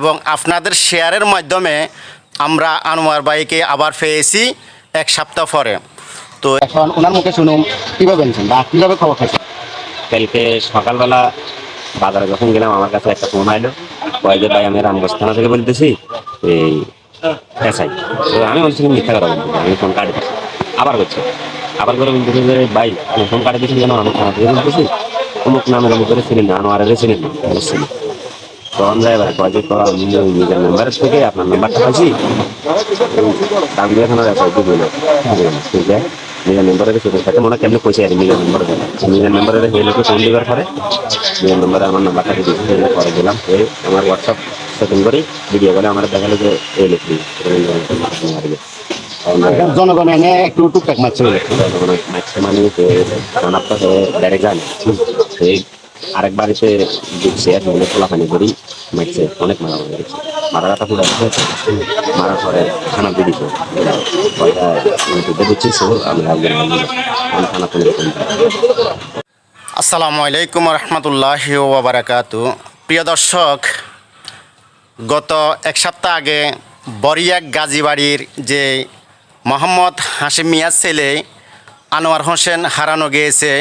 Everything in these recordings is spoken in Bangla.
এবং আপনাদের শেয়ারের মাধ্যমে আমরা আনোয়ার ভাইকে আবার পেয়েছি এক সপ্তাহ পরে। তো এখন ওনার মুখে শুনুন, কীভাবে এনেছেন বা কীভাবে খবর খাইছেন কালকে সকালবেলা বাজারে যখন গেলাম, আমার কাছে একটা ফোন আইলো। কয় যে, ভাই, আমি রামগঞ্জ থানা থেকে বলতেছি, এই এসআই তো আমি বলছি মিথ্যা কথা বলতেছি, আমি ফোন কাটে আবার করছি। আবার করে বলতেছি যে, ভাই আমি ফোন কাটে দিচ্ছি কেন আমি থানা থেকে বলতেছি? অমুক নামের অমুক করে না আনোয়ারের বলছিল তখন যাই ভাই কয় যে আমি নিজের নাম্বারের থেকে আপনার নাম্বারটা পাইছি এসআই তো বলল ঠিক আছে? নিজের নম্বরের সুযোগ থাকে মনে কেমনি পয়সা আর নিজের নম্বরে নিজের নম্বরে এই লোকে ফোন দিবার পরে নিজের নম্বরে আমার নাম্বারটা দিয়ে এই দিলাম। এই আমার হোয়াটসঅ্যাপ সেটিং করি। ভিডিও করে আমার দেখাল যে এই লোকটি। জনগণ এনে একটু টুকটাক মারছে। বলে ম্যাক্সিমাম রানাপটা ডাইরেক্ট জানে। সেই আরেক বাড়িতে দেখছে এক মনে খোলাখানি করি মারছে অনেক মারা মারা গেছে। মারা গাটা পুরো মারার পরে খানা পয়সা ইউটিউবে দিচ্ছি সব আমি একজন খানা তুলে আসসালামু আলাইকুম রহমতুল্লাহ ওবরাকাতু। প্রিয় দর্শক, গত এক সপ্তাহ আগে বরিয়াক গাজীবাড়ির যে মোহাম্মদ হাসিম মিয়ার ছেলে, আনোয়ার হোসেন হারানো গিয়েছে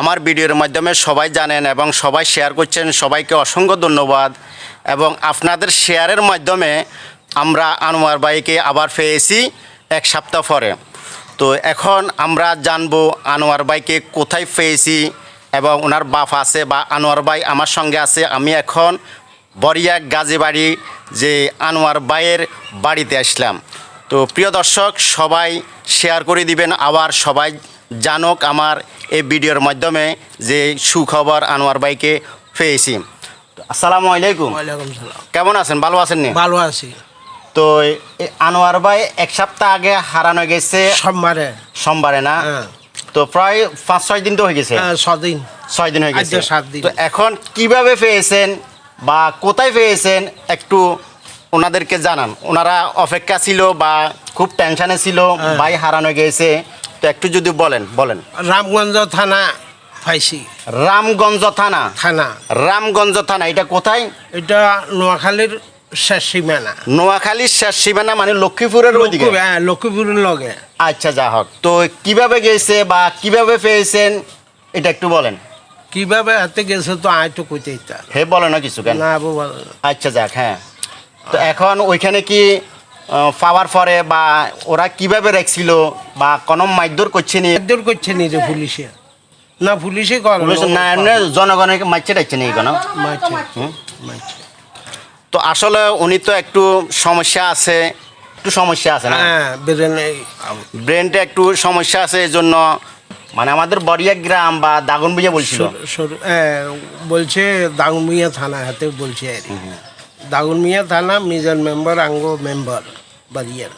আমার ভিডিওর মাধ্যমে সবাই জানেন এবং সবাই শেয়ার করছেন। সবাইকে অসংখ্য ধন্যবাদ। এবং আপনাদের শেয়ারের মাধ্যমে আমরা আনোয়ার ভাইকে আবার পেয়েছি এক সপ্তাহ পরে। তো এখন আমরা জানব আনোয়ার ভাইকে কোথায় পেয়েছি এবং ওনার বাপ আছে বা আনোয়ার ভাই আমার সঙ্গে আছে। আমি এখন বরিয়া গাজীবাড়ি যে আনোয়ার ভাইয়ের বাড়িতে আসলাম। তো প্রিয় দর্শক, সবাই শেয়ার করে দিবেন। আবার সবাই জানুক আমার এই ভিডিওর মাধ্যমে যে সুখবর আনোয়ার ভাইকে পেয়েছি। আসসালামু আলাইকুম। কেমন আছেন? ভালো আছেন নি? ভালো আছি। তো আনোয়ার ভাই এক সপ্তাহ আগে হারানো গেছে। সোমবারে। সোমবারে না? হ্যাঁ। তো প্রায় পাঁচ ছয় দিন তো হয়ে গেছে? হ্যাঁ, ছদিন ছয় দিন হয়ে গেছে। সাত দিন। তো এখন কীভাবে পেয়েছেন বা কোথায় পেয়েছেন? একটু ওনাদেরকে জানান। ওনারা অপেক্ষা ছিল বা খুব টেনশানে ছিল হ্যাঁ। ভাই হারানো গেছে। তো একটু যদি বলেন বলেন। রামগঞ্জ থানা পাইছি। রামগঞ্জ থানা? থানা। রামগঞ্জ থানা এটা কোথায়? এটা নোয়াখালীর শেষ সীমানা। নোয়াখালীর শেষ সীমানা মানে লক্ষ্মীপুরের ওইদিকে? হ্যাঁ, লক্ষ্মীপুরের লগে। আচ্ছা যা হোক। তো কীভাবে গেছে বা কীভাবে পেয়েছেন? এটা একটু বলেন। কীভাবে হাতে গেছে তো আয় তো কইতে হে বলে না কিছু কেন? না। আচ্ছা যাক হ্যাঁ। তো এখন ওইখানে কি পাওয়ার পরে বা ওরা কীভাবে রেখছিল বা কোনো মারধর করছে নি? একদর করছে নি রে পুলিশে। না পুলিশে না এমনি জনগণকে মারছে রাখছে নি কেন মারছে তো আসলে উনি তো একটু সমস্যা আছে একটু সমস্যা আছে না? হ্যাঁ ব্রেনটা একটু সমস্যা আছে এই জন্য মানে আমাদের বরিয়া গ্রাম বা দাগন বুঝে বলছিল বলছে দাগুনমিয়া থানা হাতে বলছে আর কি। দাগুনমিয়া থানা মিজান মেম্বার আঙ্গ মেম্বার বাড়িয়ার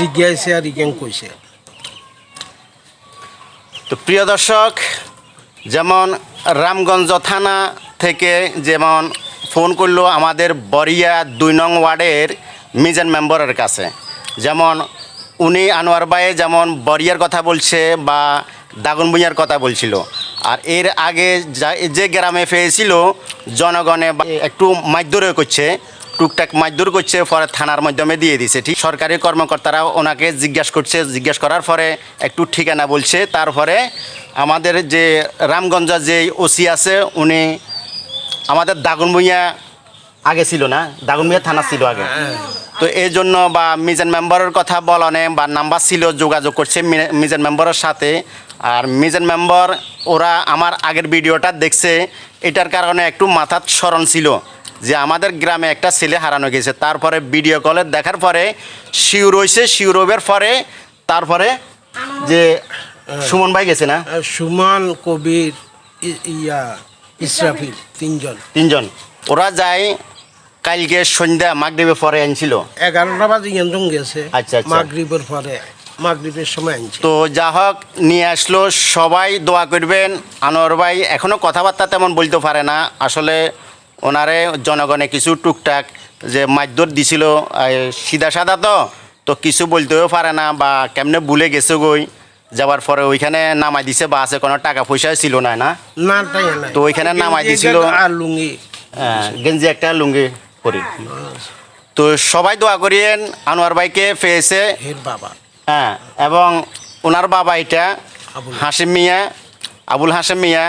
জিজ্ঞাসা আর ইকেন কইছে তো প্রিয় দর্শক যেমন রামগঞ্জ থানা থেকে যেমন ফোন করল আমাদের বরিয়া দুই নং ওয়ার্ডের মিজান মেম্বারের কাছে। যেমন উনি আনোয়ার ভাই যেমন বরিয়ার কথা বলছে বা দাগনভূঞার কথা বলছিল। আর এর আগে যা- গ্রামে পেয়েছিল জনগণে একটু মারধরে করছে, টুকটাক মারধর করছে, পরে থানার মাধ্যমে দিয়ে দিছে। ঠিক, সরকারি কর্মকর্তারা ওনাকে জিজ্ঞাসা করছে, জিজ্ঞাসা করার পরে একটু ঠিকানা বলছে। তারপরে আমাদের যে রামগঞ্জ যে ওসি আছে, উনি আমাদের দাগনভূঞা আগে ছিল না, দাগনভূঞা থানা ছিল আগে। তো এই জন্য বা মিজান মেম্বারের কথা বলনে বা নাম্বার ছিল যোগাযোগ করছে মিজান মেম্বারের সাথে। আর মিজান মেম্বার ওরা আমার আগের ভিডিওটা দেখছে এটার কারণে একটু মাথার স্মরণ ছিল যে আমাদের গ্রামে একটা ছেলে হারানো গেছে। তারপরে ভিডিও কলে দেখার পরে শিউর হয়েছে শিউর হবার পরে তারপরে যে সুমন ভাই গেছে না? সুমন কবির ইয়া ইসরাফিল তিনজন। তিনজন। ওরা যায় কালকে সন্ধ্যা মাগরিবে পরে আনছিল? এগারোটা বাজে ইয়ন্ত্রণ গেছে। আচ্ছা, আচ্ছা। মাগরিবের পরে মাগরিবের সময় আনছে। তো যা হোক নিয়ে আসলো সবাই দোয়া করবেন। আনোয়ার ভাই এখনও কথাবার্তা তেমন বলতে পারে না। আসলে ওনারে জনগণে কিছু টুকটাক যে মারধর দিছিল সিধা সাদা তো তো কিছু বলতেও পারে না বা কেমনে ভুলে গেছে গই। যাওয়ার পরে ওইখানে নামাই দিছে বাসে কোনো টাকা পয়সা ছিল না না? তো ওইখানে নামাই দিছিল। আর লুঙ্গি। আহ, গেঞ্জি একটা লুঙ্গি। পরি তো সবাই দোয়া করিয়েন আনোয়ার ভাইকে পেয়েছে বাবা। হ্যাঁ এবং ওনার বাবা এটা হাসিম মিয়া আবুল হাসিম মিয়া।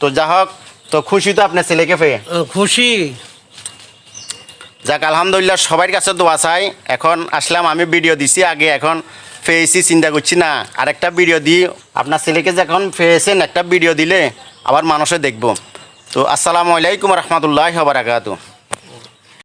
তো যা হোক তো খুশি তো আপনার ছেলেকে পেয়ে। খুশি। যাক আলহামদুলিল্লাহ সবার কাছে দোয়া চাই। এখন আসলাম আমি ভিডিও দিছি আগে এখন পেয়েছি চিন্তা করছি না। আরেকটা ভিডিও দিই। আপনার ছেলেকে যখন পেয়েছেন একটা ভিডিও দিলে আবার মানুষে দেখব। তো আসসালামু আলাইকুম রহমতুল্লাহ বারাকাতু